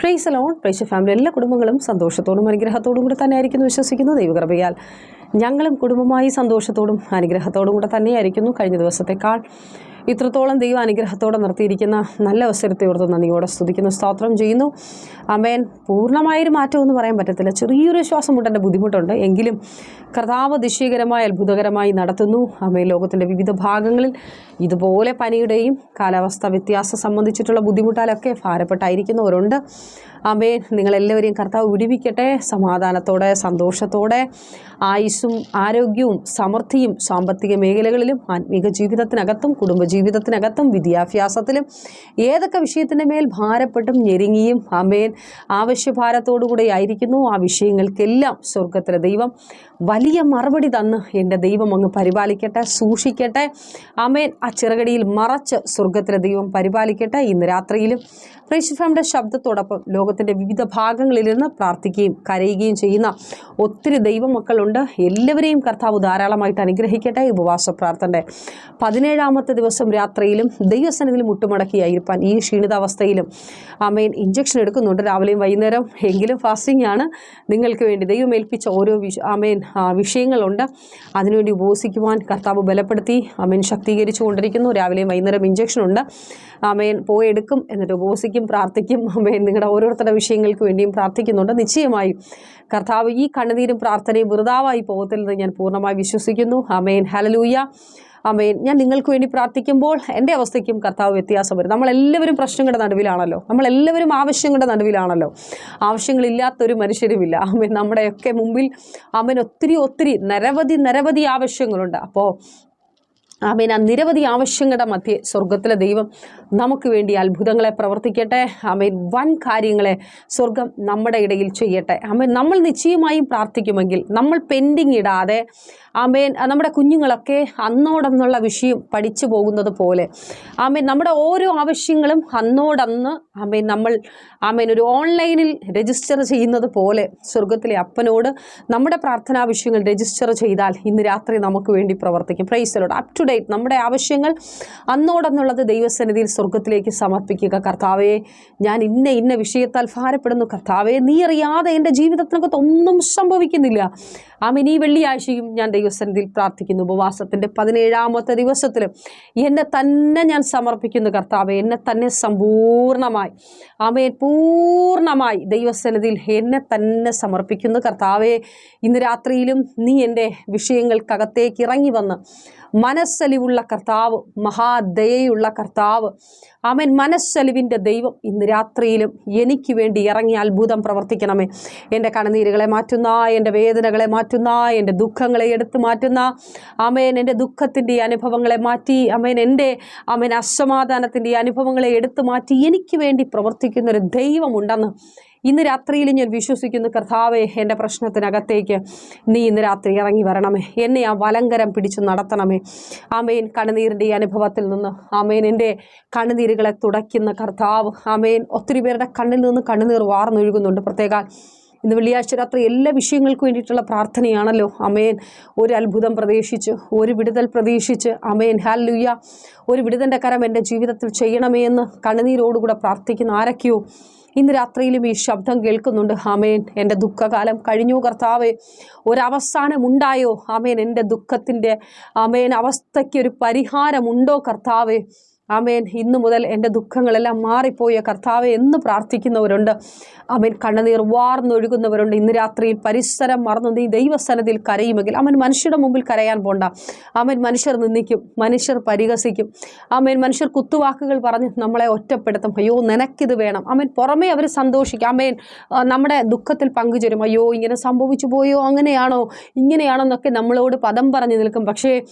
Price alone price family എല്ലാ കുടുംബങ്ങളും സന്തോഷത്തോടും അനുഗ്രഹത്തോടും കൂടെ തന്നെ ആയിരിക്കുന്നു വിശ്വസിക്കുന്നു ദൈവകൃപയാൽ ഞങ്ങളും കുടുംബമായി സന്തോഷത്തോടും അനുഗ്രഹത്തോടും കൂടെ തന്നെയായിരിക്കുന്നു. കഴിഞ്ഞ ദിവസത്തെക്കാൾ ഇത്രത്തോളം ദൈവ അനുഗ്രഹത്തോടെ നിർത്തിയിരിക്കുന്ന നല്ല അവസരത്തെ ഓർത്ത് നന്ദിയോടെ സ്തുതിക്കുന്നു സ്തോത്രം ചെയ്യുന്നു. അമേൻ പൂർണമായൊരു മാറ്റമൊന്നും പറയാൻ പറ്റത്തില്ല. ചെറിയൊരു ശ്വാസം മുട്ടേണ്ട ബുദ്ധിമുട്ടുണ്ട്. എങ്കിലും കർത്താവ് ദിശീകരമായി അത്ഭുതകരമായി നടത്തുന്നു. അമേൻ ലോകത്തിന്റെ വിവിധ ഭാഗങ്ങളിൽ ഇതുപോലെ പനിയുടെയും കാലാവസ്ഥ വ്യത്യാസം സംബന്ധിച്ചിട്ടുള്ള ബുദ്ധിമുട്ടാലൊക്കെ ഭാരപ്പെട്ടായിരിക്കുന്നവരുണ്ട്. അമേൻ നിങ്ങളെല്ലാവരെയും കർത്താവ് വിടിവിക്കട്ടെ. സമാധാനത്തോടെ സന്തോഷത്തോടെ ആയുസ്സും ആരോഗ്യവും സമൃദ്ധിയും സാമ്പത്തിക മേഖലകളിലും ആത്മീക ജീവിതത്തിനകത്തും കുടുംബജീവിതത്തിനകത്തും വിദ്യാഭ്യാസത്തിലും ഏതൊക്കെ വിഷയത്തിന്റെ മേൽ ഭാരപ്പെട്ടും ഞെരുങ്ങിയും അമേൻ. ആവശ്യഭാരത്തോടുകൂടെ ആയിരിക്കുന്നു ആ വിഷയങ്ങൾക്കെല്ലാം സ്വർഗത്തിലെ ദൈവം വലിയ മറുപടി തന്ന് എന്റെ ദൈവം അങ്ങ് പരിപാലിക്കട്ടെ സൂക്ഷിക്കട്ടെ. അമേൻ. ആ ചിറകടിയിൽ മറച്ച് സ്വർഗത്തിലെ ദൈവം പരിപാലിക്കട്ടെ. ഇന്ന് രാത്രിയിലും പ്രേക്ഷിഫാമിന്റെ ശബ്ദത്തോടൊപ്പം ലോകത്തിന്റെ വിവിധ ഭാഗങ്ങളിൽ നിന്ന് പ്രാർത്ഥിക്കുകയും കരയുകയും ചെയ്യുന്ന ഒത്തിരി ദൈവമക്കളുണ്ട് എല്ലാവരെയും കർത്താവ് ധാരാളമായിട്ട് അനുഗ്രഹിക്കട്ടെ. ഉപവാസ പ്രാർത്ഥന. പതിനേഴാമത്തെ ദിവസം രാത്രിയിലും ദൈവസന്നിധിയിൽ മുട്ടുമടക്കിയായിരിക്കാൻ ഈ ക്ഷീണിതാവസ്ഥയിലും അമ്മയൻ ഇഞ്ചക്ഷൻ എടുക്കുന്നുണ്ട്. രാവിലെയും വൈകുന്നേരം എങ്കിലും ഫാസ്റ്റിംഗ് ആണ്. നിങ്ങൾക്ക് വേണ്ടി ദൈവം ഏൽപ്പിച്ച ഓരോ വിഷ അമേൻ വിഷയങ്ങളുണ്ട്. അതിനുവേണ്ടി ഉപസിക്കുവാൻ കർത്താവ് ബലപ്പെടുത്തി അമ്മയൻ ശക്തീകരിച്ചു കൊണ്ടിരിക്കുന്നു രാവിലെയും വൈകുന്നേരം ഇഞ്ചക്ഷൻ ഉണ്ട്. അമ്മയൻ പോയി എടുക്കും എന്നിട്ട് ഉപസിക്കും പ്രാർത്ഥിക്കും. അമ്മയൻ നിങ്ങളുടെ ഓരോരുത്തരുടെ വിഷയങ്ങൾക്ക് വേണ്ടിയും പ്രാർത്ഥിക്കുന്നുണ്ട്. നിശ്ചയമായും കർത്താവ് ഈ കണ്ണുനീരും പ്രാർത്ഥനയും വെറുതാവായി പോകത്തില്ലെന്ന് ഞാൻ പൂർണമായി വിശ്വസിക്കുന്നു. അമേൻ ഹലലൂയ അമേൻ ഞാൻ നിങ്ങൾക്ക് വേണ്ടി പ്രാർത്ഥിക്കുമ്പോൾ എന്റെ അവസ്ഥയ്ക്കും കർത്താവ് വ്യത്യാസം വരും. നമ്മളെല്ലാവരും പ്രശ്നങ്ങളുടെ നടുവിലാണല്ലോ. നമ്മളെല്ലാവരും ആവശ്യങ്ങളുടെ നടുവിലാണല്ലോ. ആവശ്യങ്ങളില്ലാത്തൊരു മനുഷ്യരുമില്ല. അമേൻ നമ്മുടെയൊക്കെ മുമ്പിൽ അമ്മൻ ഒത്തിരി ഒത്തിരി നിരവധി നിരവധി ആവശ്യങ്ങളുണ്ട്. അപ്പോൾ ആമേൻ ആ നിരവധി ആവശ്യങ്ങളുടെ മധ്യേ സ്വർഗത്തിലെ ദൈവം നമുക്ക് വേണ്ടി അത്ഭുതങ്ങളെ പ്രവർത്തിക്കട്ടെ. ആമേൻ വൻ കാര്യങ്ങളെ സ്വർഗം നമ്മുടെ ഇടയിൽ ചെയ്യട്ടെ. ആമേൻ നമ്മൾ നിശ്ചയമായും പ്രാർത്ഥിക്കുമെങ്കിൽ നമ്മൾ പെൻഡിങ് ഇടാതെ ആമേൻ. നമ്മുടെ കുഞ്ഞുങ്ങളൊക്കെ അന്നോടന്നുള്ള വിഷയം പഠിച്ചു പോകുന്നത് പോലെ. ആമേൻ. നമ്മുടെ ഓരോ ആവശ്യങ്ങളും അന്നോടന്ന് ആമേൻ നമ്മൾ ആമേൻ ഒരു ഓൺലൈനിൽ രജിസ്റ്റർ ചെയ്യുന്നത് പോലെ സ്വർഗത്തിലെ അപ്പനോട് നമ്മുടെ പ്രാർത്ഥനാ വിഷയങ്ങൾ രജിസ്റ്റർ ചെയ്താൽ ഇന്ന് രാത്രി നമുക്ക് വേണ്ടി പ്രവർത്തിക്കും. പ്രൈസലോട് അപ് ടു ഡേറ്റ് നമ്മുടെ ആവശ്യങ്ങൾ അന്നോടന്നുള്ളത് ദൈവസന്നിധിയിൽ സ്വർഗത്തിലേക്ക് സമർപ്പിക്കുക. കർത്താവേ ഞാൻ ഇന്ന ഇന്ന വിഷയത്താൽ ഭാരപ്പെടുന്നു. കർത്താവേ നീ അറിയാതെ എന്റെ ജീവിതത്തിനൊക്കെ ഒന്നും സംഭവിക്കുന്നില്ല. ആമേൻ. വെള്ളിയാഴ്ചയും ഞാൻ ദൈവസന്നിധിയിൽ പ്രാർത്ഥിക്കുന്നു. ഉപവാസത്തിന്റെ പതിനേഴാമത്തെ ദിവസത്തിലും എന്നെ തന്നെ ഞാൻ സമർപ്പിക്കുന്നു കർത്താവ്. എന്നെ തന്നെ സമ്പൂർണമായി ആമേൻ പൂർണമായി ദൈവസന്നിധിയിൽ എന്നെ തന്നെ സമർപ്പിക്കുന്നു കർത്താവെ. ഇന്ന് രാത്രിയിലും നീ എന്റെ വിഷയങ്ങൾക്കകത്തേക്ക് ഇറങ്ങി വന്ന് മനസ്സലിവുള്ള കർത്താവ് മഹാദയയുള്ള കർത്താവ്. ആമേൻ. മനസ്സലിവിന്റെ ദൈവം ഇന്ന് രാത്രിയിലും എനിക്ക് വേണ്ടി ഇറങ്ങി അത്ഭുതം പ്രവർത്തിക്കണമേ. എന്റെ കണനീരുകളെ മാറ്റുന്ന എന്റെ വേദനകളെ മാറ്റുന്ന എന്റെ ദുഃഖങ്ങളെ എടുത്തു മാറ്റുന്ന അമേൻ എന്റെ ദുഃഖത്തിന്റെ അനുഭവങ്ങളെ മാറ്റി അമേൻ എന്റെ ആമേൻ അസമാധാനത്തിന്റെ അനുഭവങ്ങളെ എടുത്തു മാറ്റി എനിക്ക് വേണ്ടി പ്രവർത്തിക്കുന്നൊരു ദൈവമുണ്ടെന്ന് ഇന്ന് രാത്രിയിൽ ഞാൻ വിശ്വസിക്കുന്നു കർത്താവെ എന്റെ പ്രശ്നത്തിനകത്തേക്ക് നീ ഇന്ന് രാത്രി ഇറങ്ങി വരണമേ. എന്നെ ആ വലങ്കരം പിടിച്ചു നടത്തണമേ. ആമേൻ. കണ്ണുനീരിന്റെ ഈ അനുഭവത്തിൽ നിന്ന് ആമേൻ. എന്റെ കണ്ണുനീരുകളെ തുടയ്ക്കുന്ന കർത്താവ് ആമേൻ. ഒത്തിരി പേരുടെ കണ്ണിൽ നിന്ന് കണ്ണുനീർ വാർന്നൊഴുകുന്നുണ്ട്. പ്രത്യേക ഇന്ന് വെള്ളിയാഴ്ച രാത്രി എല്ലാ വിഷയങ്ങൾക്കും വേണ്ടിയിട്ടുള്ള പ്രാർത്ഥനയാണല്ലോ. അമേൻ ഒരു അത്ഭുതം പ്രതീക്ഷിച്ച് ഒരു വിടുതൽ പ്രതീക്ഷിച്ച് അമേൻ ഹാലുയ്യ ഒരു വിടുതന്റെ കരം എന്റെ ജീവിതത്തിൽ ചെയ്യണമേ എന്ന് കണ്ണുനീരോടുകൂടെ പ്രാർത്ഥിക്കുന്ന ആരൊക്കെയോ ഇന്ന് രാത്രിയിലും ഈ ശബ്ദം കേൾക്കുന്നുണ്ട്. ആമേൻ. എന്റെ ദുഃഖകാലം കഴിഞ്ഞു കർത്താവേ. ഒരവസാനമുണ്ടായോ? ആമേൻ. എന്റെ ദുഃഖത്തിന്റെ ആമേൻ അവസ്ഥയ്ക്ക് ഒരു പരിഹാരമുണ്ടോ കർത്താവേ? ആമേൻ. ഇന്നു മുതൽ എന്റെ ദുഃഖങ്ങളെല്ലാം മാറിപ്പോയ കർത്താവെ എന്ന് പ്രാർത്ഥിക്കുന്നവരുണ്ട്. അവൻ കണ്ണുനീർ വാർന്നൊഴുകുന്നവരുണ്ട്. ഇന്ന് രാത്രിയിൽ പരിസരം മറന്നു നീ ദൈവസ്ഥനത്തിൽ കരയുമെങ്കിൽ അവൻ മനുഷ്യരുടെ മുമ്പിൽ കരയാൻ പോണ്ട. അവൻ മനുഷ്യർ നിന്ദിക്കും. മനുഷ്യർ പരിഹസിക്കും. ആമേൻ. മനുഷ്യർ കുത്തുവാക്കുകൾ പറഞ്ഞ് നമ്മളെ ഒറ്റപ്പെടുത്തും. അയ്യോ നിനക്കിത് വേണം. അവൻ പുറമേ അവർ സന്തോഷിക്കും. ആമേൻ. നമ്മുടെ ദുഃഖത്തിൽ പങ്കുചേരും. അയ്യോ ഇങ്ങനെ സംഭവിച്ചു പോയോ? അങ്ങനെയാണോ? ഇങ്ങനെയാണോ എന്നൊക്കെ നമ്മളോട് പദം പറഞ്ഞു നിൽക്കും. പക്ഷേ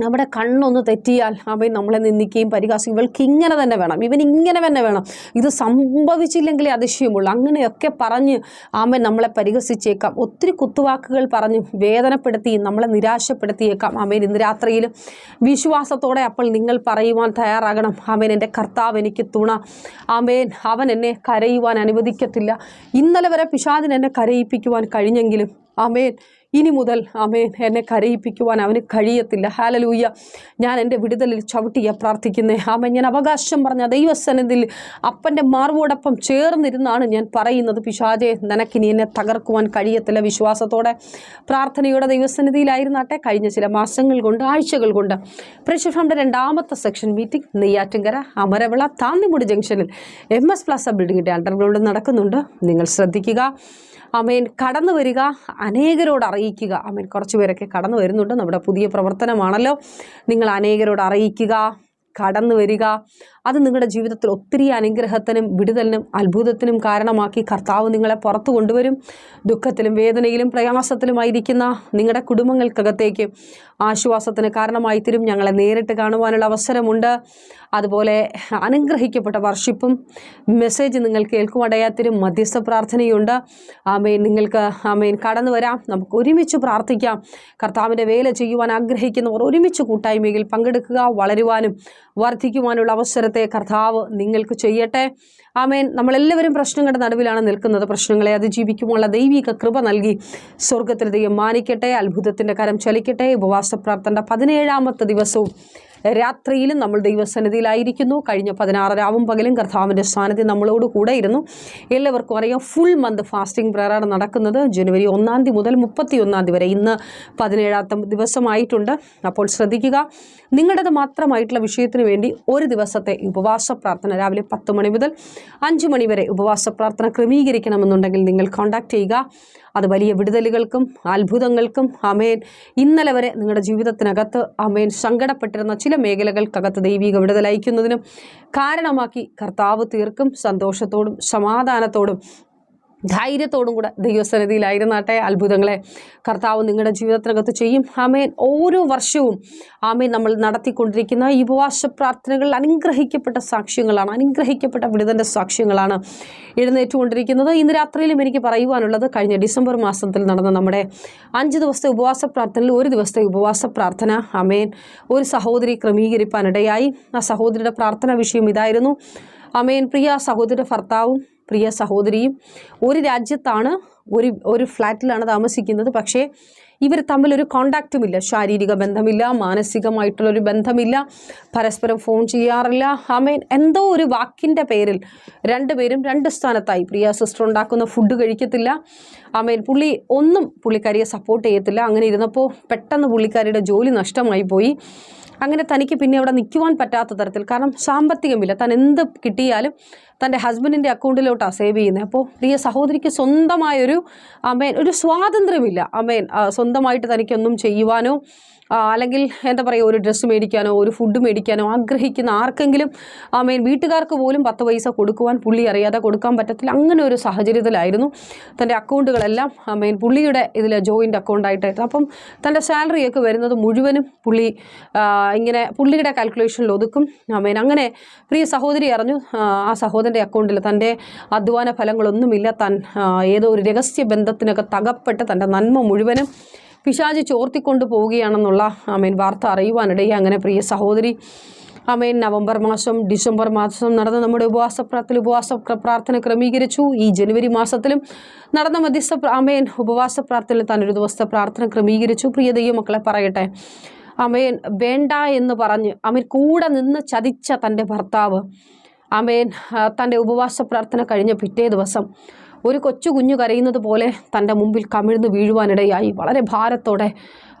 നമ്മുടെ കണ്ണൊന്ന് തെറ്റിയാൽ അവൻ നമ്മളെ നിന്ദിക്കുകയും പരിഹാസിക്കും ഇവൾക്ക് ഇങ്ങനെ തന്നെ വേണം. ഇവൻ ഇങ്ങനെ തന്നെ വേണം. ഇത് സംഭവിച്ചില്ലെങ്കിലേ അതിശയമുള്ളൂ. അങ്ങനെയൊക്കെ പറഞ്ഞ് ആമൻ നമ്മളെ പരിഹസിച്ചേക്കാം. ഒത്തിരി കുത്തുവാക്കുകൾ പറഞ്ഞ് വേദനപ്പെടുത്തി നമ്മളെ നിരാശപ്പെടുത്തിയേക്കാം. ആമേൻ ഇന്ന് രാത്രിയിലും വിശ്വാസത്തോടെ അപ്പോൾ നിങ്ങൾ പറയുവാൻ തയ്യാറാകണം. ആമേൻ എന്റെ കർത്താവ് എനിക്ക് തുണ. ആമേൻ അവൻ എന്നെ കരയുവാൻ അനുവദിക്കത്തില്ല. ഇന്നലെ വരെ പിശാദിന് എന്നെ കരയിപ്പിക്കുവാൻ കഴിഞ്ഞെങ്കിലും അമേൻ ഇനി മുതൽ അമേൻ എന്നെ കരയിപ്പിക്കുവാൻ അവന് കഴിയത്തില്ല. ഹാലലൂയ്യ ഞാൻ എന്റെ വിടുതലിൽ ചവിട്ടിയ പ്രാർത്ഥിക്കുന്നേ. ആമേൻ. ഞാൻ അവകാശം പറഞ്ഞ ദൈവസന്നിധിയിൽ അപ്പന്റെ മാർവോടൊപ്പം ചേർന്നിരുന്നാണ് ഞാൻ പറയുന്നത്. പിശാജെ നിനക്കിനി എന്നെ തകർക്കുവാൻ കഴിയത്തില്ല വിശ്വാസത്തോടെ. പ്രാർത്ഥനയുടെ ദൈവസന്നിധിയിലായിരുന്നാട്ടെ കഴിഞ്ഞ ചില മാസങ്ങൾ കൊണ്ട് ആഴ്ചകൾ കൊണ്ട്. പ്രേക്ഷഫാമിന്റെ രണ്ടാമത്തെ സെക്ഷൻ മീറ്റിംഗ് നെയ്യാറ്റിങ്കര അമരവിള താന്നിമുടി ജംഗ്ഷനിൽ എം എസ് പ്ലാസ ബിൽഡിങ്ങിന്റെ അണ്ടർഗ്രൗണ്ട് നടക്കുന്നുണ്ട്. നിങ്ങൾ ശ്രദ്ധിക്കുക. അമേൻ കടന്നു വരിക. അനേകരോട് അറിയിക്കുക. അമേൻ കുറച്ച് പേരൊക്കെ കടന്നു വരുന്നുണ്ട്. നമ്മുടെ പുതിയ പ്രവർത്തനമാണല്ലോ. നിങ്ങൾ അനേകരോട് അറിയിക്കുക കടന്നു വരിക. അത് നിങ്ങളുടെ ജീവിതത്തിൽ ഒത്തിരി അനുഗ്രഹത്തിനും വിടുതലിനും അത്ഭുതത്തിനും കാരണമാക്കി കർത്താവ് നിങ്ങളെ പുറത്തു കൊണ്ടുവരും. ദുഃഖത്തിലും വേദനയിലും പ്രയാസത്തിലുമായിരിക്കുന്ന നിങ്ങളുടെ കുടുംബങ്ങൾക്കകത്തേക്ക് ആശ്വാസത്തിന് കാരണമായി തരും ഞങ്ങളെ നേരിട്ട് കാണുവാനുള്ള അവസരമുണ്ട്. അതുപോലെ അനുഗ്രഹിക്കപ്പെട്ട വർഷിപ്പും മെസ്സേജ് നിങ്ങൾ കേൾക്കുമടയാത്തിരും മധ്യസ്ഥ പ്രാർത്ഥനയുണ്ട്. ആമേൻ. നിങ്ങൾക്ക് ആമേൻ കടന്നു വരാം. നമുക്ക് ഒരുമിച്ച് പ്രാർത്ഥിക്കാം. കർത്താവിന്റെ വേല ചെയ്യുവാൻ ആഗ്രഹിക്കുന്നവർ ഒരുമിച്ച് കൂട്ടായ്മയിൽ പങ്കെടുക്കുക വളരുവാനും വർദ്ധിക്കുവാനുള്ള അവസരത്തെ കർത്താവ് നിങ്ങൾക്ക് ചെയ്യട്ടെ. ആമേൻ. നമ്മളെല്ലാവരും പ്രശ്നങ്ങളുടെ നടുവിലാണ് നിൽക്കുന്നത്. പ്രശ്നങ്ങളെ അതിജീവിക്കുവാനുള്ള ദൈവിക കൃപ നൽകി സ്വർഗത്തിൽ ദൈവം മാനിക്കട്ടെ അത്ഭുതത്തിന്റെ കരം ചലിക്കട്ടെ ഉപവാസ പ്രാർത്ഥന പതിനേഴാമത്തെ ദിവസവും രാത്രിയിലും നമ്മൾ ദൈവസന്നിധിയിലായിരിക്കുന്നു. കഴിഞ്ഞ പതിനാറ് രാവും പകലും കർത്താവിന്റെ സാന്നിധ്യം നമ്മളോട് കൂടെ ഇരുന്നു എല്ലാവർക്കും അറിയാം ഫുൾ മന്ത് ഫാസ്റ്റിംഗ് പ്രയറാണ് നടക്കുന്നത്. ജനുവരി ഒന്നാം തീയതി മുതൽ മുപ്പത്തി ഒന്നാം തീയതി വരെ ഇന്ന് പതിനേഴാമത്തെ ദിവസമായിട്ടുണ്ട്. അപ്പോൾ ശ്രദ്ധിക്കുക നിങ്ങളുടേത് മാത്രമായിട്ടുള്ള വിഷയത്തിന് വേണ്ടി ഒരു ദിവസത്തെ ഉപവാസ പ്രാർത്ഥന രാവിലെ പത്ത് മണി മുതൽ അഞ്ച് മണി വരെ ഉപവാസ പ്രാർത്ഥന ക്രമീകരിക്കണമെന്നുണ്ടെങ്കിൽ നിങ്ങൾ കോൺടാക്റ്റ് ചെയ്യുക. അത് വലിയ വിടുതലുകൾക്കും അത്ഭുതങ്ങൾക്കും അമേൻ ഇന്നലെ വരെ നിങ്ങളുടെ ജീവിതത്തിനകത്ത് അമേൻ സങ്കടപ്പെട്ടിരുന്ന ചില മേഖലകൾക്കകത്ത് ദൈവിക വിടുതലയക്കുന്നതിനും കാരണമാക്കി കർത്താവ് തീർക്കും സന്തോഷത്തോടും സമാധാനത്തോടും ധൈര്യത്തോടും കൂടെ ദൈവസന്നിധിയിലായിരുന്നാട്ടെ. അത്ഭുതങ്ങളെ കർത്താവ് നിങ്ങളുടെ ജീവിതത്തിനകത്ത് ചെയ്യും. ആമേൻ. ഓരോ വർഷവും ആമേൻ നമ്മൾ നടത്തിക്കൊണ്ടിരിക്കുന്ന ഈ ഉപവാസ പ്രാർത്ഥനകൾ അനുഗ്രഹിക്കപ്പെട്ട സാക്ഷ്യങ്ങളാണ് അനുഗ്രഹിക്കപ്പെട്ട വിടുതന്റെ സാക്ഷ്യങ്ങളാണ് എഴുന്നേറ്റുകൊണ്ടിരിക്കുന്നത്. ഇന്ന് രാത്രിയിലും എനിക്ക് പറയുവാനുള്ളത് കഴിഞ്ഞ ഡിസംബർ മാസത്തിൽ നടന്ന നമ്മുടെ അഞ്ച് ദിവസത്തെ ഉപവാസ പ്രാർത്ഥനയിൽ ഒരു ദിവസത്തെ ഉപവാസ പ്രാർത്ഥന. ആമേൻ. ഒരു സഹോദരി ക്രമീകരിപ്പാനിടയായി. ആ സഹോദരിയുടെ പ്രാർത്ഥന വിഷയം ഇതായിരുന്നു. അമേൻ പ്രിയ സഹോദര ഭർത്താവും പ്രിയ സഹോദരിയും ഒരു രാജ്യത്താണ് ഒരു ഒരു ഫ്ലാറ്റിലാണ് താമസിക്കുന്നത്. പക്ഷേ ഇവർ തമ്മിലൊരു കോണ്ടാക്റ്റും ഇല്ല. ശാരീരിക ബന്ധമില്ല മാനസികമായിട്ടുള്ളൊരു ബന്ധമില്ല പരസ്പരം ഫോൺ ചെയ്യാറില്ല. ആമേൻ എന്തോ ഒരു വാക്കിന്റെ പേരിൽ രണ്ടുപേരും രണ്ട് സ്ഥാനത്തായി. പ്രിയ സിസ്റ്റർ ഉണ്ടാക്കുന്ന ഫുഡ് കഴിക്കത്തില്ല. ആമേൻ പുള്ളി ഒന്നും പുള്ളിക്കാരിയെ സപ്പോർട്ട് ചെയ്യത്തില്ല. അങ്ങനെ ഇരുന്നപ്പോൾ പെട്ടെന്ന് പുള്ളിക്കാരിയുടെ ജോലി നഷ്ടമായി പോയി. അങ്ങനെ തനിക്ക് പിന്നെ അവിടെ നിൽക്കുവാൻ പറ്റാത്ത തരത്തിൽ കാരണം സാമ്പത്തികമില്ല താൻ എന്ത് കിട്ടിയാലും തന്റെ ഹസ്ബൻഡിന്റെ അക്കൗണ്ടിലോട്ടാണ് സേവ് ചെയ്യുന്നത്. അപ്പോൾ പ്രിയ സഹോദരിക്ക് സ്വന്തമായൊരു അമേൻ ഒരു സ്വാതന്ത്ര്യമില്ല. അമേൻ സ്വന്തമായിട്ട് തനിക്കൊന്നും ചെയ്യുവാനോ അല്ലെങ്കിൽ എന്താ പറയുക ഒരു ഡ്രസ്സ് മേടിക്കാനോ ഒരു ഫുഡ് മേടിക്കാനോ ആഗ്രഹിക്കുന്ന ആർക്കെങ്കിലും ആ മെയിൻ വീട്ടുകാർക്ക് പോലും പത്ത് പൈസ കൊടുക്കുവാൻ പുള്ളി അറിയാതെ കൊടുക്കാൻ പറ്റത്തില്ല. അങ്ങനെ ഒരു സാഹചര്യത്തിലായിരുന്നു തന്റെ അക്കൗണ്ടുകളെല്ലാം മെയിൻ പുള്ളിയുടെ ഇതിൽ ജോയിന്റ് അക്കൗണ്ടായിട്ടായിരുന്നു. അപ്പം തന്റെ സാലറിയൊക്കെ വരുന്നത് മുഴുവനും പുള്ളി ഇങ്ങനെ പുള്ളിയുടെ കാൽക്കുലേഷനിൽ ഒതുക്കും. മെയിൻ അങ്ങനെ പ്രിയ സഹോദരി അറിഞ്ഞു ആ, സഹോദരന്റെ അക്കൗണ്ടിൽ തന്റെ അധ്വാന ഫലങ്ങളൊന്നുമില്ല. താൻ ഏതോ ഒരു രഹസ്യ ബന്ധത്തിനൊക്കെ തകപ്പെട്ട് തന്റെ നന്മ മുഴുവനും പിശാചി ചോർത്തിക്കൊണ്ട് പോവുകയാണെന്നുള്ള ആമേൻ വാർത്ത അറിയുവാനിടയിൽ അങ്ങനെ പ്രിയ സഹോദരി ആമേൻ നവംബർ മാസം ഡിസംബർ മാസം നടന്ന നമ്മുടെ ഉപവാസ പ്രാർത്ഥന ഉപവാസ പ്രാർത്ഥന ക്രമീകരിച്ചു. ഈ ജനുവരി മാസത്തിലും നടന്ന മധ്യസ്ഥ ആമേൻ ഉപവാസ പ്രാർത്ഥനയിൽ താൻ ഒരു ദിവസത്തെ പ്രാർത്ഥന ക്രമീകരിച്ചു. പ്രിയ ദൈവമക്കളെ പറയട്ടെ അമേൻ വേണ്ട എന്ന് പറഞ്ഞ് അമേൻ കൂടെ നിന്ന് ചതിച്ച തന്റെ ഭർത്താവ് അമേൻ തന്റെ ഉപവാസ പ്രാർത്ഥന കഴിഞ്ഞ പിറ്റേ ദിവസം ഒരു കൊച്ചു കുഞ്ഞു കരയുന്നത് പോലെ തന്റെ മുമ്പിൽ കമിഴ്ന്ന് വീഴുവാനിടയായി. വളരെ ഭാരത്തോടെ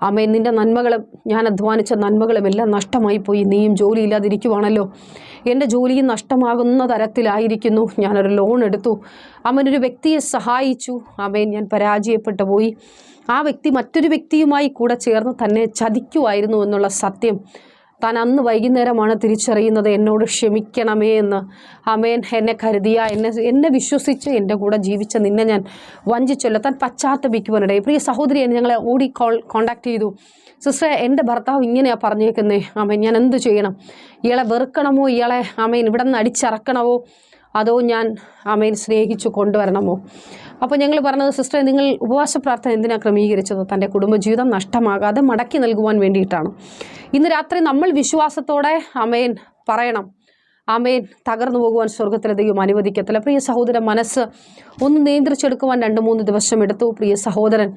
അമ്മേ നിന്റെ നന്മകളും ഞാൻ അധ്വാനിച്ച നന്മകളും എല്ലാം നഷ്ടമായി പോയി. നീയും ജോലിയില്ലാതിരിക്കുവാണല്ലോ. എന്റെ ജോലിയും നഷ്ടമാകുന്ന തരത്തിലായിരിക്കുന്നു. ഞാനൊരു ലോൺ എടുത്തു. അമ്മനൊരു വ്യക്തിയെ സഹായിച്ചു. അമ്മേൻ ഞാൻ പരാജയപ്പെട്ടു പോയി. ആ വ്യക്തി മറ്റൊരു വ്യക്തിയുമായി കൂടെ ചേർന്ന് തന്നെ ചതിക്കുമായിരുന്നു എന്നുള്ള സത്യം താൻ അന്ന് വൈകുന്നേരമാണ് തിരിച്ചറിയുന്നത് എന്നോട് ക്ഷമിക്കണമേ എന്ന്. അമേൻ എന്നെ കരുതിയ എന്നെ എന്നെ വിശ്വസിച്ച് എന്റെ കൂടെ ജീവിച്ച നിന്നെ ഞാൻ വഞ്ചിച്ചല്ലോ. താൻ പശ്ചാത്തപിക്കുവാനിടയിൽ പ്രിയ സഹോദരി എന്നെ ഞങ്ങളെ ഓടി കോൾ കോണ്ടാക്ട് ചെയ്തു. സിസ്റ്റർ എന്റെ ഭർത്താവ് ഇങ്ങനെയാണ് പറഞ്ഞേക്കുന്നേ. അമേൻ ഞാൻ എന്ത് ചെയ്യണം? ഇയാളെ വെറുക്കണമോ? ഇയാളെ അമേൻ ഇവിടെ നിന്ന് അടിച്ചിറക്കണമോ? അതോ ഞാൻ അമ്മയിൽ സ്നേഹിച്ചു കൊണ്ടുവരണമോ? അപ്പോൾ ഞങ്ങൾ പറഞ്ഞത് സിസ്റ്റർ നിങ്ങൾ ഉപവാസ പ്രാർത്ഥന എന്തിനാണ് ക്രമീകരിച്ചത്? തന്റെ കുടുംബജീവിതം നഷ്ടമാകാതെ മടക്കി നൽകുവാൻ വേണ്ടിയിട്ടാണ്. ഇന്ന് രാത്രി നമ്മൾ വിശ്വാസത്തോടെ അമ്മയൻ പറയണം. ആമേൻ തകർന്നു പോകുവാൻ സ്വർഗത്തിലെ ദൈവം അനുവദിക്കത്തില്ല. പ്രിയ സഹോദരൻ മനസ്സ് ഒന്ന് നിയന്ത്രിച്ചെടുക്കുവാൻ രണ്ട് മൂന്ന് ദിവസം എടുത്തു. പ്രിയ സഹോദരൻ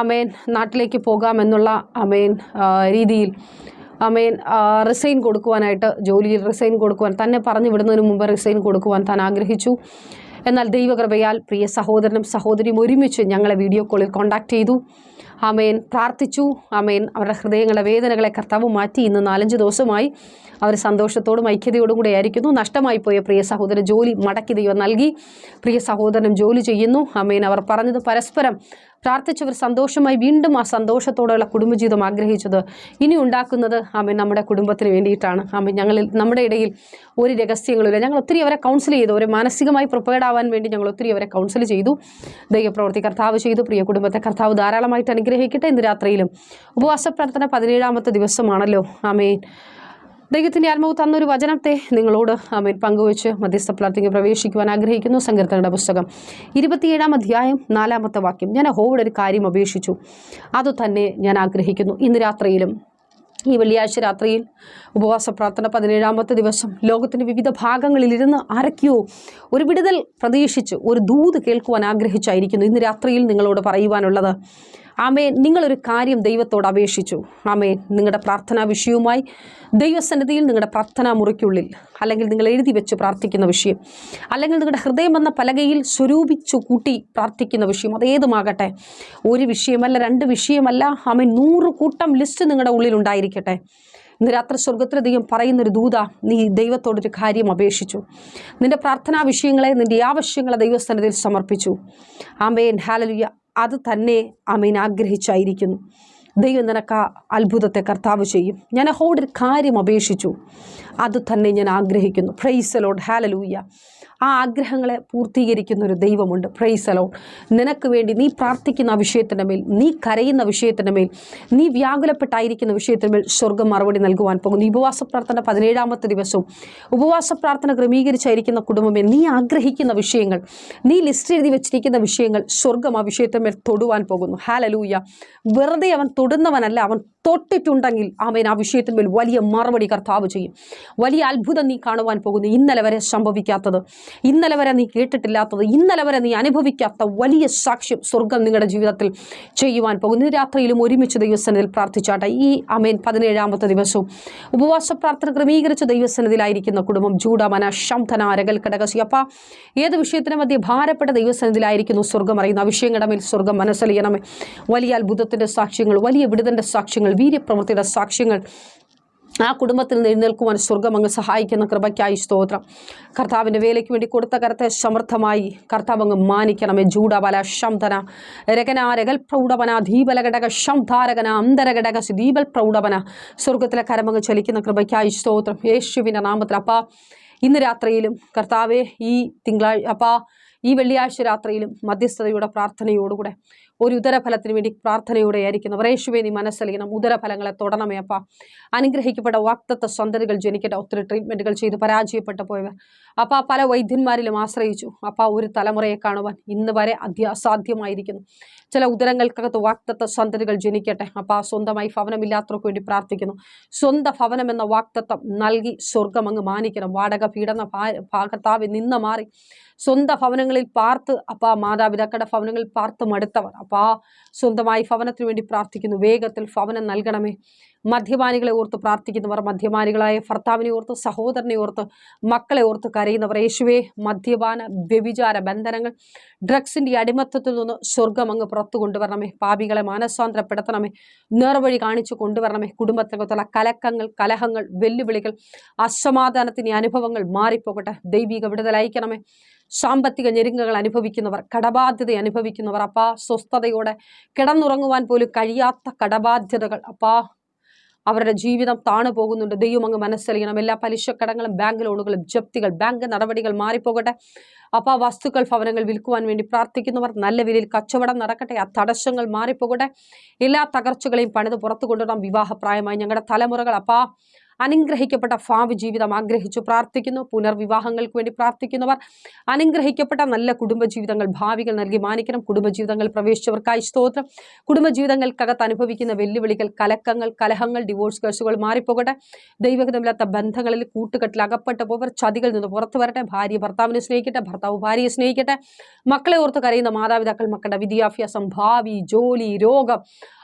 ആമേൻ നാട്ടിലേക്ക് പോകാമെന്നുള്ള ആമേൻ രീതിയിൽ ആമേൻ റിസൈൻ കൊടുക്കുവാനായിട്ട് ജോലിയിൽ റിസൈൻ കൊടുക്കുവാൻ തന്നെ പറഞ്ഞു വിടുന്നതിന് മുമ്പ് റിസൈൻ കൊടുക്കുവാൻ താൻ ആഗ്രഹിച്ചു. എന്നാൽ ദൈവകൃപയാൽ പ്രിയ സഹോദരനും സഹോദരിയും ഒരുമിച്ച് ഞങ്ങളെ വീഡിയോ കോളിൽ കോൺടാക്ട് ചെയ്തു. ആമേൻ പ്രാർത്ഥിച്ചു. ആമേൻ അവരുടെ ഹൃദയങ്ങളെ വേദനകളെ കർത്താവ് മാറ്റി ഇന്ന് നാലഞ്ച് ദിവസമായി അവർ സന്തോഷത്തോടും ഐക്യതയോടും കൂടെ ആയിരിക്കുന്നു. നഷ്ടമായി പോയ പ്രിയ സഹോദരൻ ജോലി മടക്കി ദൈവം നൽകി. പ്രിയ സഹോദരനും ജോലി ചെയ്യുന്നു. ആമേൻ അവർ പറഞ്ഞത് പരസ്പരം പ്രാർത്ഥിച്ചവർ സന്തോഷമായി വീണ്ടും ആ സന്തോഷത്തോടെയുള്ള കുടുംബജീവിതം ആഗ്രഹിച്ചത് ഇനി ഉണ്ടാക്കുന്നത് അമ്മ നമ്മുടെ കുടുംബത്തിന് വേണ്ടിയിട്ടാണ്. ആമേ ഞങ്ങളിൽ നമ്മുടെ ഇടയിൽ ഒരു രഹസ്യങ്ങളില്ല. ഞങ്ങൾ ഒത്തിരി അവരെ കൗൺസിൽ ചെയ്തു. അവരെ മാനസികമായി പ്രിപ്പയർഡ് ആവാൻ വേണ്ടി ഞങ്ങൾ ഒത്തിരി അവരെ കൗൺസിൽ ചെയ്തു. ദൈവപ്രവൃത്തി കർത്താവ് ചെയ്തു. പ്രിയ കുടുംബത്തെ കർത്താവ് ധാരാളമായിട്ട് അനുഗ്രഹിക്കട്ടെ. ഇന്ന് രാത്രിയിലും ഉപവാസ പ്രാർത്ഥന പതിനേഴാമത്തെ ദിവസമാണല്ലോ. ആമേൻ. ദൈവത്തിന്റെ ആത്മാവ് തന്നൊരു വചനത്തെ നിങ്ങളോട് ആമേൻ പങ്കുവച്ച് മധ്യസ്ഥ പ്രാർത്ഥനയ്ക്ക് പ്രവേശിക്കുവാൻ ആഗ്രഹിക്കുന്നു. സങ്കീർത്തനയുടെ പുസ്തകം ഇരുപത്തിയേഴാം അധ്യായം നാലാമത്തെ വാക്യം. ഞാൻ ഹോവിടെ ഒരു കാര്യം അപേക്ഷിച്ചു. അതുതന്നെ ഞാൻ ആഗ്രഹിക്കുന്നു. ഇന്ന് രാത്രിയിലും ഈ വെള്ളിയാഴ്ച രാത്രിയിൽ ഉപവാസ പ്രാർത്ഥന പതിനേഴാമത്തെ ദിവസം ലോകത്തിന്റെ വിവിധ ഭാഗങ്ങളിലിരുന്ന് ആരൊക്കെയോ ഒരു വിടുതൽ പ്രതീക്ഷിച്ച് ഒരു ദൂത് കേൾക്കുവാൻ ആഗ്രഹിച്ചായിരിക്കുന്നു. ഇന്ന് രാത്രിയിൽ നിങ്ങളോട് പറയുവാനുള്ളത് ആമേ നിങ്ങളൊരു കാര്യം ദൈവത്തോട് അപേക്ഷിച്ചു. ആമേ നിങ്ങളുടെ പ്രാർത്ഥനാ വിഷയവുമായി ദൈവസന്നിധിയിൽ നിങ്ങളുടെ പ്രാർത്ഥനാ മുറിക്കുള്ളിൽ അല്ലെങ്കിൽ നിങ്ങൾ എഴുതി വെച്ച് പ്രാർത്ഥിക്കുന്ന വിഷയം അല്ലെങ്കിൽ നിങ്ങളുടെ ഹൃദയം എന്ന പലകയിൽ സ്വരൂപിച്ചു കൂട്ടി പ്രാർത്ഥിക്കുന്ന വിഷയം അതേതുമാകട്ടെ ഒരു വിഷയമല്ല രണ്ട് വിഷയമല്ല. ആമേ നൂറ് കൂട്ടം ലിസ്റ്റ് നിങ്ങളുടെ ഉള്ളിലുണ്ടായിരിക്കട്ടെ ഇന്ന് രാത്രി സ്വർഗത്തിൽ ദൈവം പറയുന്നൊരു ദൂത നീ ദൈവത്തോടൊരു കാര്യം അപേക്ഷിച്ചു. നിന്റെ പ്രാർത്ഥനാ വിഷയങ്ങളെ നിന്റെ ആവശ്യങ്ങളെ ദൈവസ്ഥാനത്തിൽ സമർപ്പിച്ചു. ആമേൻ. ഹാലലുയ. അത് തന്നെ അമീൻ ആഗ്രഹിച്ചായിരിക്കുന്നു. ദൈവം നിനക്ക് ആ അത്ഭുതത്തെ കർത്താവ് ചെയ്യും. ഞാൻ ഹോടൊരു കാര്യം അപേക്ഷിച്ചു. അത് തന്നെ ഞാൻ ആഗ്രഹിക്കുന്നു. ഫ്രൈസലോഡ് ഹാലലൂയ ആ ആഗ്രഹങ്ങളെ പൂർത്തീകരിക്കുന്ന ഒരു ദൈവമുണ്ട് പ്രൈസ് അലോൺ നിനക്ക് വേണ്ടി നീ പ്രാർത്ഥിക്കുന്ന ആ വിഷയത്തിന്റെ മേൽ നീ കരയുന്ന വിഷയത്തിന്റെ മേൽ നീ വ്യാകുലപ്പെട്ടായിരിക്കുന്ന വിഷയത്തിന് മേൽ സ്വർഗം മറുപടി നൽകുവാൻ പോകുന്നു. ഉപവാസ പ്രാർത്ഥന പതിനേഴാമത്തെ ദിവസവും ഉപവാസ പ്രാർത്ഥന ക്രമീകരിച്ചായിരിക്കുന്ന കുടുംബമേ നീ ആഗ്രഹിക്കുന്ന വിഷയങ്ങൾ നീ ലിസ്റ്റ് എഴുതി വെച്ചിരിക്കുന്ന വിഷയങ്ങൾ സ്വർഗം ആ വിഷയത്തിന്മേൽ തൊടുവാൻ പോകുന്നു. ഹാലലൂയ വെറുതെ അവൻ തൊടുന്നവനല്ല അവൻ തൊട്ടിട്ടുണ്ടെങ്കിൽ ആമേൻ ആ വിഷയത്തിന്മേൽ വലിയ മറുപടി കർത്താവ് ചെയ്യും. വലിയ അത്ഭുതം നീ കാണുവാൻ പോകുന്നു. ഇന്നലെ വരെ സംഭവിക്കാത്തത് ഇന്നലെ വരെ നീ കേട്ടിട്ടില്ലാത്തത് ഇന്നലെ വരെ നീ അനുഭവിക്കാത്ത വലിയ സാക്ഷ്യം സ്വർഗം നിങ്ങളുടെ ജീവിതത്തിൽ ചെയ്യുവാൻ പോകുന്നു. രാത്രിയിലും ഒരുമിച്ച് ദൈവസന്നിധിയിൽ പ്രാർത്ഥിച്ചാട്ടെ. ഈ അമേൻ പതിനേഴാമത്തെ ദിവസവും ഉപവാസ പ്രാർത്ഥന ക്രമീകരിച്ച ദൈവസന്നിധിയിലായിരിക്കുന്ന കുടുംബം ചൂടമന ശംധന അരകൽ കടകസി. അപ്പ ഏത് വിഷയത്തിനും മധ്യ ഭാരപ്പെട്ട ദൈവസന്നിധിയിലായിരിക്കുന്നു സ്വർഗം. അറിയുന്ന ആ വിഷയങ്ങളുടെ മേൽ സ്വർഗം മനസ്സലിയണമേ. വലിയ അത്ഭുതത്തിന്റെ സാക്ഷ്യങ്ങൾ വലിയ വിടുതന്റെ സാക്ഷ്യങ്ങൾ വീര്യപ്രവൃത്തിയുടെ സാക്ഷ്യങ്ങൾ ആ കുടുംബത്തിൽ നിന്ന് എഴുന്നേൽക്കുവാൻ സ്വർഗം അങ്ങ് സഹായിക്കുന്ന കൃപയ്ക്കായി സ്തോത്രം. കർത്താവിന്റെ വേലയ്ക്ക് വേണ്ടി കൊടുത്ത കരത്തെ സമർത്ഥമായി കർത്താവ് അങ്ങ് മാനിക്കണമേ. ജൂഡബല ശംധന രകനാരകൽ പ്രൗഢവന ദീപലഘടക ശംധാരകന അന്തരഘടക ദീപൽ പ്രൗഢവന. സ്വർഗത്തിലെ കരമങ്ങ് ചലിക്കുന്ന കൃപയ്ക്കായി സ്തോത്രം. യേശുവിന്റെ നാമത്തിൽ അപ്പാ ഇന്ന് രാത്രിയിലും കർത്താവെ ഈ തിങ്കളാഴ്ച അപ്പാ ഈ വെള്ളിയാഴ്ച രാത്രിയിലും മധ്യസ്ഥതയുടെ പ്രാർത്ഥനയോടുകൂടെ ഒരു ഉദരഫലത്തിന് വേണ്ടി പ്രാർത്ഥനയോടെ ആയിരിക്കുന്നവർ യേശുവെ നീ മനസ്സലിയണം. ഉദരഫലങ്ങളെ തൊടണമേ അപ്പ. അനുഗ്രഹിക്കപ്പെട്ട വാക്തത്വ സ്വന്തതകൾ ജനിക്കട്ടെ. ഒത്തിരി ട്രീറ്റ്മെന്റുകൾ ചെയ്ത് പരാജയപ്പെട്ടു പോയവർ. അപ്പ പല വൈദ്യന്മാരിലും ആശ്രയിച്ചു. അപ്പ ഒരു തലമുറയെ കാണുവാൻ ഇന്ന് വരെ അധ്യ അസാധ്യമായിരിക്കുന്നു. ചില ഉദരങ്ങൾക്കകത്ത് വാക്തത്വ സ്വന്തതകൾ ജനിക്കട്ടെ. അപ്പ സ്വന്തമായി ഭവനമില്ലാത്തവർക്ക് വേണ്ടി പ്രാർത്ഥിക്കുന്നു. സ്വന്തം ഭവനം എന്ന വാക്തത്വം നൽകി സ്വർഗം അങ്ങ് മാനിക്കണം. വാടക പീഡന ഭാഗത്താവ് നിന്ന് മാറി സ്വന്തം ഭവനങ്ങളിൽ പാർത്ത് അപ്പ മാതാപിതാക്കളുടെ ഭവനങ്ങളിൽ പാർത്ത് മടുത്തവർ. അപ്പ സ്വന്തമായി ഭവനത്തിന് വേണ്ടി പ്രാർത്ഥിക്കുന്നു. വേഗത്തിൽ ഭവനം നൽകണമേ. മദ്യപാനികളെ ഓർത്ത് പ്രാർത്ഥിക്കുന്നവർ മദ്യപാനികളായ ഭർത്താവിനെ ഓർത്ത് സഹോദരനെ ഓർത്ത് മക്കളെ ഓർത്ത് കരയുന്നവർ. യേശുവെ മദ്യപാന വ്യഭിചാര ബന്ധനങ്ങൾ ഡ്രഗ്സിന്റെ അടിമത്തത്തിൽ നിന്ന് സ്വർഗം അങ്ങ് പുറത്തു കൊണ്ടുവരണമേ. പാപികളെ മാനസാന്തരപ്പെടുത്തണമേ. നേർവഴി കാണിച്ചു കൊണ്ടുവരണമേ. കുടുംബത്തിനകത്തുള്ള കലക്കങ്ങൾ കലഹങ്ങൾ വെല്ലുവിളികൾ അസമാധാനത്തിന്റെ അനുഭവങ്ങൾ മാറിപ്പോകട്ടെ. ദൈവിക വിടുതലയക്കണമേ സാമ്പത്തിക ഞെരുങ്ങുകൾ അനുഭവിക്കുന്നവർ കടബാധ്യത അനുഭവിക്കുന്നവർ അപ്പാ സ്വസ്ഥതയോടെ കിടന്നുറങ്ങുവാൻ പോലും കഴിയാത്ത കടബാധ്യതകൾ അപ്പാ അവരുടെ ജീവിതം താണു പോകുന്നുണ്ട്. ദൈവം അങ്ങ് മനസ്സറിയണം എല്ലാ പലിശക്കടങ്ങളും ബാങ്ക് ലോണുകളും ജപ്തികൾ ബാങ്ക് നടപടികൾ മാറിപ്പോകട്ടെ. അപ്പോൾ ആ വസ്തുക്കൾ ഭവനങ്ങൾ വിൽക്കുവാൻ വേണ്ടി പ്രാർത്ഥിക്കുന്നവർ നല്ല വിലയിൽ കച്ചവടം നടക്കട്ടെ. ആ തടസ്സങ്ങൾ മാറിപ്പോകട്ടെ. എല്ലാ തകർച്ചകളെയും പണിത് പുറത്തു കൊണ്ടുവരണം വിവാഹപ്രായമായി ഞങ്ങളുടെ തലമുറകൾ അപ്പാ അനുഗ്രഹിക്കപ്പെട്ട ഭാവി ജീവിതം ആഗ്രഹിച്ചു പ്രാർത്ഥിക്കുന്നു. പുനർവിവാഹങ്ങൾക്ക് വേണ്ടി പ്രാർത്ഥിക്കുന്നവർ അനുഗ്രഹിക്കപ്പെട്ട നല്ല കുടുംബജീവിതങ്ങൾ ഭാവികൾ നൽകി മാനിക്കണം. കുടുംബജീവിതങ്ങൾ പ്രവേശിച്ചവർക്കായി സ്തോത്രം. കുടുംബജീവിതങ്ങൾക്കകത്ത് അനുഭവിക്കുന്ന വെല്ലുവിളികൾ കലക്കങ്ങൾ കലഹങ്ങൾ ഡിവോഴ്സ് കേസുകൾ മാറിപ്പോകട്ടെ. ദൈവഹിതമില്ലാത്ത ബന്ധങ്ങളിൽ കൂട്ടുകെട്ടിൽ അകപ്പെട്ട പോവർ ചതികളിൽ നിന്ന് പുറത്തു വരട്ടെ. ഭാര്യ ഭർത്താവിനെ സ്നേഹിക്കട്ടെ. ഭർത്താവ് ഭാര്യയെ സ്നേഹിക്കട്ടെ. മക്കളെ ഓർത്ത് കരയുന്ന മാതാപിതാക്കൾ മക്കളുടെ വിദ്യാഭ്യാസം ഭാവി ജോലി രോഗം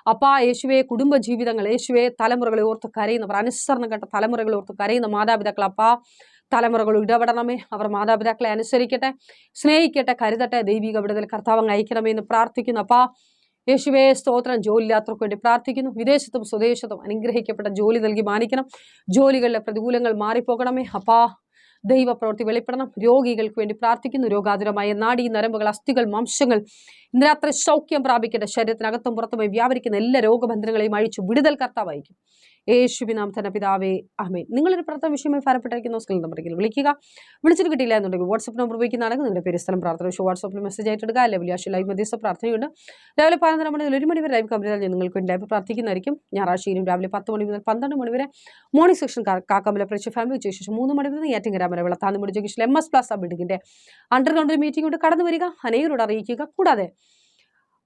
അപ്പാ യേശുവെ കുടുംബജീവിതങ്ങൾ യേശുവെ തലമുറകളെ ഓർത്ത് കരയുന്നവർ അനുസരണം കേട്ട തലമുറകളെ ഓർത്ത് കരയുന്ന മാതാപിതാക്കൾ അപ്പാ തലമുറകൾ ഇടപെടണമേ. അവർ മാതാപിതാക്കളെ അനുസരിക്കട്ടെ സ്നേഹിക്കട്ടെ കരുതട്ടെ ദൈവിക വിടുതൽ കർത്താവ് അയക്കണമേ എന്ന് പ്രാർത്ഥിക്കുന്നു അപ്പാ. യേശുവേ സ്തോത്രം. ജോലിയില്ലാത്തവർക്ക് വേണ്ടി പ്രാർത്ഥിക്കുന്നു. വിദേശത്തും സ്വദേശത്തും അനുഗ്രഹിക്കപ്പെട്ട ജോലി നൽകി മാനിക്കണം. ജോലികളിലെ പ്രതികൂലങ്ങൾ മാറിപ്പോകണമേ അപ്പാ. ദൈവപ്രവൃത്തി വെളിപ്പെടണം. രോഗികൾക്ക് വേണ്ടി പ്രാർത്ഥിക്കുന്നു. രോഗാതുരമായ നാടി നരമ്പുകൾ അസ്ഥികൾ മാംസങ്ങൾ ഇന്ന് രാത്രി സൗഖ്യം പ്രാപിക്കട്ടെ. ശരീരത്തിനകത്തും പുറത്തുമായി വ്യാപരിക്കുന്ന എല്ലാ രോഗബന്ധനങ്ങളെയും അഴിച്ചു വിടുതൽ കർത്താവായിരിക്കും. യേശുവിനാം തന്നെ പിതാവേ അമേ നിങ്ങളൊരു പ്രാർത്ഥന വിഷയമായി ഫലപ്പെട്ടിരിക്കുന്ന സ്കിൽ നമ്പറിൽ വിളിക്കുക. വിളിച്ചിട്ട് കിട്ടിയില്ല എന്നുണ്ടെങ്കിൽ വാട്സപ്പ് നമ്പർ ഉപയോഗിക്കുന്നതാണെങ്കിൽ നിങ്ങളുടെ പേര് സ്ഥലം പ്രാർത്ഥന വിഷയം. വാട്സപ്പിൽ മെസ്സേജ് ആയിട്ട് എടുക്കുക അല്ലെങ്കിൽ വിളിയാശ ലൈവ് മധ്യസ്ഥ പ്രാർത്ഥനയുണ്ട്. രാവിലെ പതിനൊന്നര മണി മുതൽ ഒരു മണി വരെ ലൈവ് കമ്പനിയിൽ ഞാൻ നിങ്ങൾക്ക് ലൈവ് പ്രാർത്ഥിക്കുന്നതായിരിക്കും. ഞായറാഴ്ചയിലും രാവിലെ പത്ത് മണി മുതൽ പന്ത്രണ്ട് മണി വരെ മോർണിംഗ് സെക്ഷൻ കാക്കാമല പ്രേക്ഷ ഫാമിലി ഉച്ച ശേഷം മൂന്ന് മണി മുതൽ ഏറ്റിങ്കരാമല വിളത്താന്ന് ജംഗ്ഷൻ എം എസ് പ്ലസ് ബിൽഡിങ്ങിന്റെ അണ്ടർഗ്രൗണ്ട് മീറ്റിംഗ് കൊണ്ട് കടന്നു വരിക. അനേകരോട് അറിയിക്കുക. കൂടാതെ